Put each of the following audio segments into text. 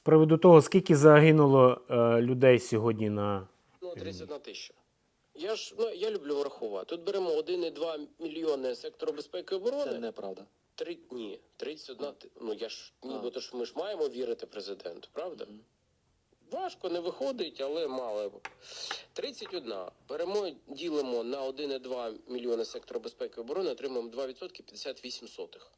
З приводу того, скільки загинуло е, людей сьогодні на. Ну, 31 тисяча. Я ж ну, я люблю врахувати. Тут беремо 1,2 мільйони сектору безпеки і оборони. Це неправда. Три ні, 31 ти- Ну я ж нібито ж ми ж маємо вірити президенту, правда? Мгм. Важко не виходить, але мало. 31. Беремо, ділимо на 1,2 мільйони сектору безпеки і оборони, отримуємо 2% 58 сотих.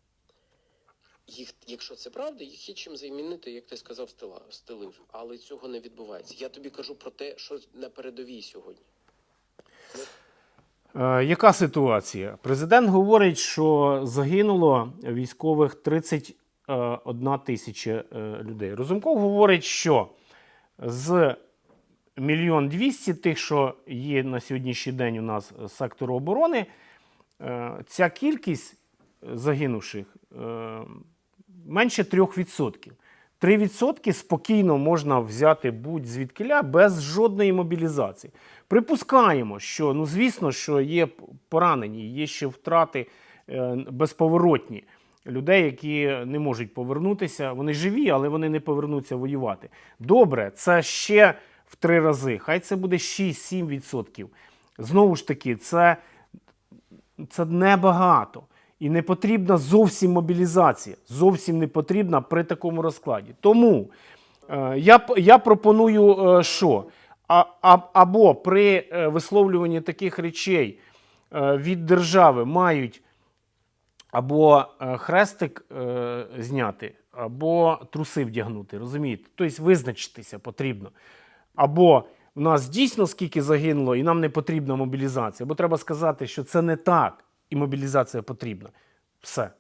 Їх, якщо це правда, їх є чим замінити, як ти сказав, стила, стилив. Але цього не відбувається. Я тобі кажу про те, що на передовій сьогодні. Е, яка ситуація? Президент говорить, що загинуло військових 31 тисяча е, людей. Розумков говорить, що з мільйон 200 тих, що є на сьогоднішній день у нас з сектору оборони, е, ця кількість загинувших е, менше 3%. 3% спокійно можна взяти будь-звідкиля без жодної мобілізації. Припускаємо, що ну звісно, що є поранені, є ще втрати е, безповоротні людей, які не можуть повернутися. Вони живі, але вони не повернуться воювати. Добре, це ще в три рази. Хай це буде 6-7%. Знову ж таки, це, це небагато. І не потрібна зовсім мобілізація. Зовсім не потрібна при такому розкладі. Тому е, я, я пропоную, е, що? А, а, або при е, висловлюванні таких речей е, від держави мають або е, хрестик е, зняти, або труси вдягнути. Розумієте? Тобто визначитися потрібно. Або в нас дійсно скільки загинуло, і нам не потрібна мобілізація, або треба сказати, що це не так, і мобілізація потрібна. Все.